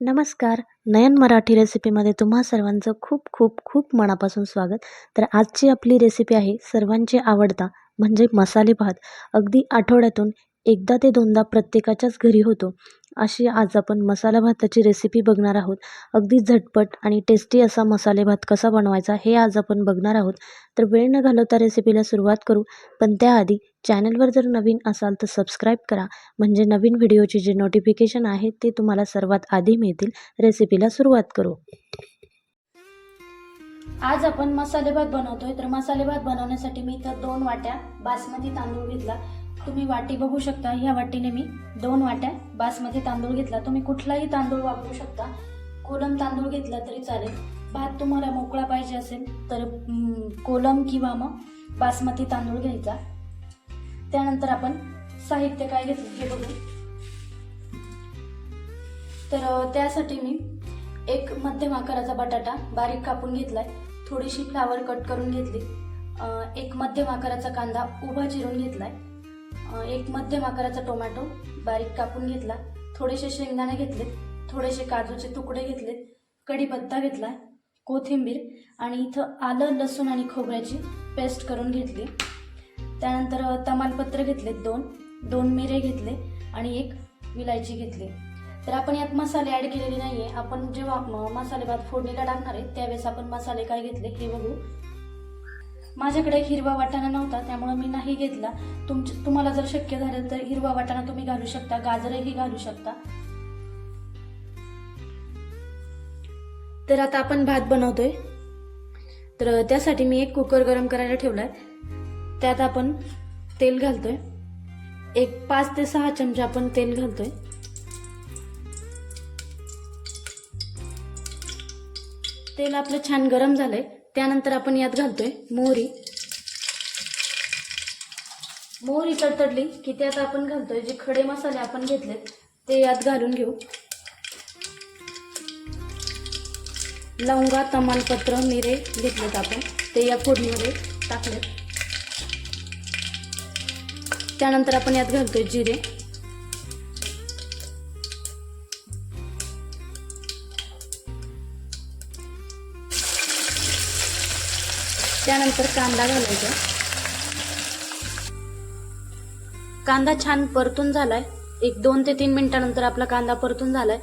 नमस्कार. नयन मराठी रेसिपीमध्ये तुम्हा सर्वांचं खूप खूप खूप मनापासून स्वागत. तर आजची आपली रेसिपी आहे सर्वांची आवडता म्हणजे मसाले भात. अगदी आठवड्यातून एकदा ते दोनदा प्रत्येकाच्याच घरी होतो. अशी आज आपण मसाला भाताची रेसिपी बघणार आहोत. अगदी झटपट आणि टेस्टी असा मसाले भात कसा बनवायचा हे आज आपण बघणार आहोत. तर वेळ न घालवता रेसिपीला सुरुवात करू. पण त्याआधी चॅनलवर जर नवीन असाल तर सबस्क्राईब करा. म्हणजे नवीन व्हिडिओचे जे नोटिफिकेशन आहे ते तुम्हाला सर्वात आधी मिळतील. रेसिपीला सुरुवात करू. आज आपण मसाले भात बनवतोय. तर मसाले भात बनवण्यासाठी मी इथं दोन वाट्या बासमती तांदूळ घेतला. तुम्ही वाटी बघू शकता. ह्या वाटीने मी दोन वाट्या बासमती तांदूळ घेतला. तुम्ही कुठलाही तांदूळ वापरू शकता. कोलम तांदूळ घेतला तरी चालेल. भात तुम्हाला मोकळा पाहिजे असेल तर कोलम किंवा मग बासमती तांदूळ घ्यायचा. त्यानंतर आपण साहित्य काय घेतलं हे बघू. तर त्यासाठी मी एक मध्यम आकाराचा बटाटा बारीक कापून घेतलाय. थोडीशी फ्लावर कट करून घेतली. एक मध्यम आकाराचा कांदा उभा चिरून घेतलाय. एक मध्यम आकाराचा टोमॅटो बारीक कापून घेतला. थोडेसे शेंगदाणे घेतले थोडेसे काजूचे तुकडे घेतले कढीपत्ता घेतला कोथिंबीर आणि इथं आलं लसूण आणि खोबऱ्याची पेस्ट करून घेतली. त्यानंतर तमालपत्र घेतले दोन दोन मिरे घेतले आणि एक विलायची घेतली. तर आपण यात मसाले ॲड केलेले नाही आहे आपण जेव्हा म- मसाले भात फोडणीला टाकणार आहे त्यावेळेस आपण मसाले काय घेतले हे बघू. माझ्याकडे हिरवा वाटाणा नव्हता त्यामुळे मी नाही घेतला. तुमच तुम्हाला जर शक्य झालं तर हिरवा वाटाणा तुम्ही घालू शकता गाजरही घालू शकता. तर आता आपण भात बनवतोय. तर त्यासाठी मी एक कुकर गरम करायला ठेवला आहे त्यात आपण तेल घालतोय. एक पाच ते सहा चमचे आपण तेल घालतोय. तेल आपलं छान गरम झालंय. त्यानंतर आपण यात घालतोय मोहरी. मोहरी तडतडली की त्यात आपण घालतोय जे खडे मसाले आपण घेतलेत ते यात घालून घेऊ. लवंगा तमालपत्र मिरे घेतलेत आपण ते या फोडणीमध्ये टाकलेत. त्यानंतर आपण यात घालतोय जिरे. त्यानंतर कांदा घालायचा. कांदा छान परतून झालाय. एक दोन ते तीन मिनिटानंतर आपला कांदा परतून झालाय.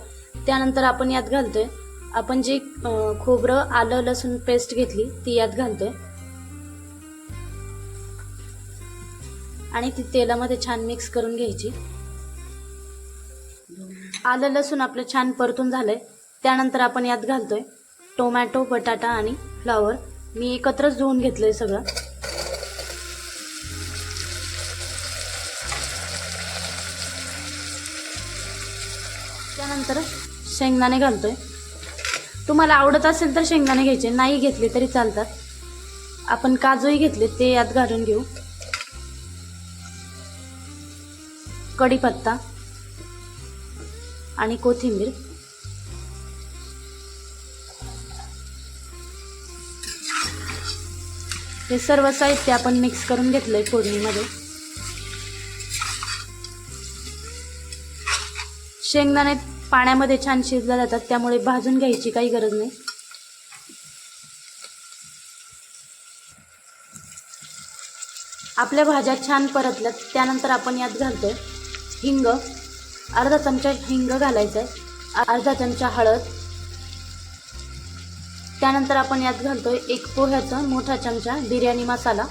त्यानंतर आपण यात घालतोय. आपण जी खोबरं आलं लसूण पेस्ट घेतली ती यात घालतोय. आणि ती तेलामध्ये छान मिक्स करून घ्यायची. आलं लसूण आपलं छान परतून झालंय. त्यानंतर आपण यात घालतोय टोमॅटो बटाटा आणि फ्लॉवर. मी एकत्रच धुवून घेतलंय सगळं. त्यानंतर शेंगदाणे घालतोय. तुम्हाला आवडत असेल तर शेंगदाणे घ्यायचे नाही घेतले तरी चालतात. आपण काजूही घेतले ते यात घालून घेऊ. कढीपत्ता आणि कोथिंबीर. हे सर्व साहित्य आपण मिक्स करून घेतलंय फोडणीमध्ये. शेंगदाणे पाण्यामध्ये छान शिजल्या जातात त्यामुळे भाजून घ्यायची काही गरज नाही. आपल्या भाज्या छान परतल्यात त्यानंतर आपण यात घालतोय हिंग. अर्धा चमचा हिंग घालायचा आहे अर्धा चमचा हळद. त्यानंतर आपण यात घालतोय एक पोह्याचा मोठा चमचा बिर्याणी मसाला.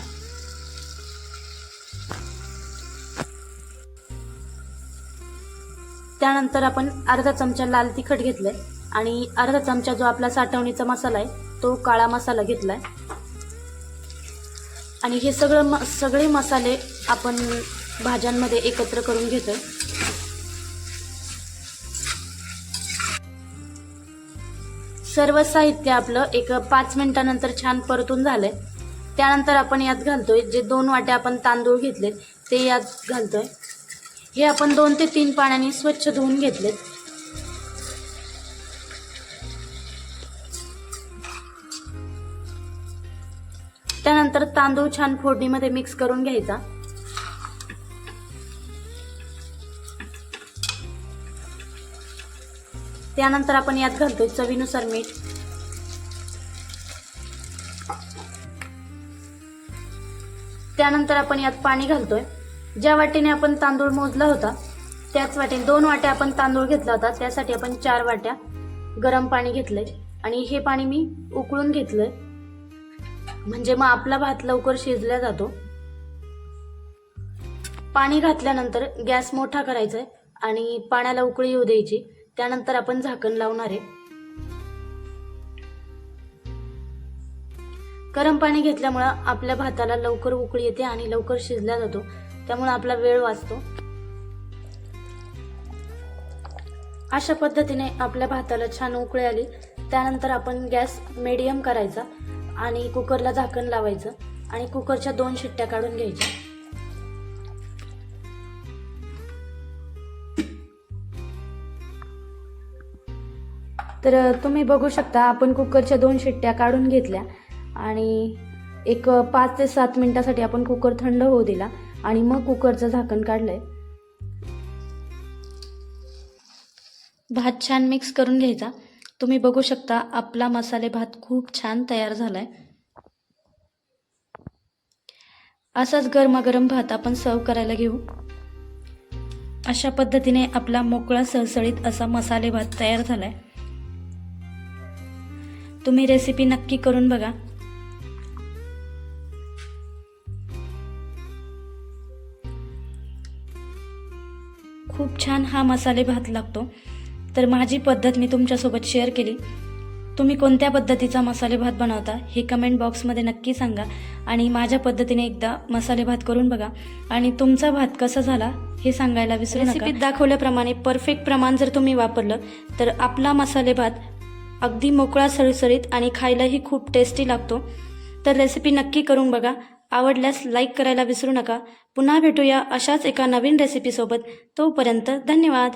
त्यानंतर आपण अर्धा चमचा लाल तिखट घेतलंय आणि अर्धा चमचा जो आपला साठवणीचा मसाला आहे तो काळा मसाला घेतलाय. आणि हे सगळं म सगळे मसाले आपण भाज्यांमध्ये एकत्र करून घेतोय. सर्व साहित्य आपलं एक पाच मिनिटानंतर छान परतून झालंय. त्यानंतर आपण यात घालतोय जे दोन वाटे आपण तांदूळ घेतलेत ते यात घालतोय. हे आपण दोन ते तीन पाण्याने स्वच्छ धुवून घेतलेत. त्यानंतर तांदूळ छान फोडणीमध्ये मिक्स करून घ्यायचा. त्यानंतर आपण यात घालतो चवीनुसार मीठ. त्यानंतर आपण यात पाणी घालतोय. ज्या वाटीने आपण तांदूळ मोजला होता त्याच वाटेने दोन वाट्या आपण तांदूळ घेतला होता. त्यासाठी आपण चार वाट्या गरम पाणी घेतलंय. आणि हे पाणी मी उकळून घेतलंय. म्हणजे मग आपला भात लवकर शिजला जातो. पाणी घातल्यानंतर गॅस मोठा करायचा आहे आणि पाण्याला उकळी येऊ द्यायची. त्यानंतर आपण झाकण लावणार आहे. गरम पाणी घेतल्यामुळं आपल्या भाताला लवकर उकळी येते आणि लवकर शिजला जातो. त्यामुळे आपला वेळ वाचतो. अशा पद्धतीने आपल्या भाताला छान उकळी आली. त्यानंतर आपण गॅस मिडियम करायचा आणि कुकरला झाकण लावायचं आणि कुकरच्या दोन शिट्ट्या काढून घ्यायच्या. तर तुम्ही बघू शकता आपण कुकरच्या दोन शिट्ट्या काढून घेतल्या आणि एक पाच ते सात मिनिटासाठी आपण कुकर थंड होऊ दिला आणि मग कुकरचं झाकण काढलंय. भात छान मिक्स करून घ्यायचा. तुम्ही बघू शकता आपला मसाले भात खूप छान तयार झालाय. असाच गरमागरम भात आपण सर्व करायला घेऊ. अशा पद्धतीने आपला मोकळा सळसळीत असा मसाले भात तयार झालाय. तुम्ही रेसिपी नक्की करून बघा. खूप छान हा मसाले भात लागतो. तर माझी पद्धत मी तुमच्यासोबत शेअर केली. तुम्ही कोणत्या पद्धतीचा मसाले भात बनवता हे कमेंट बॉक्समध्ये नक्की सांगा. आणि माझ्या पद्धतीने एकदा मसाले भात करून बघा. आणि तुमचा भात कसा झाला हे सांगायला विसरू नका. रेसिपीत दाखवल्याप्रमाणे परफेक्ट प्रमाण जर तुम्ही वापरलं तर आपला मसाले भात अगदी मोकळा सळसळीत आणि खायलाही खूप टेस्टी लागतो. तर रेसिपी नक्की करून बघा. आवडल्यास लाईक करायला विसरू नका. पुन्हा भेटूया अशाच एका नवीन रेसिपीसोबत तोपर्यंत धन्यवाद.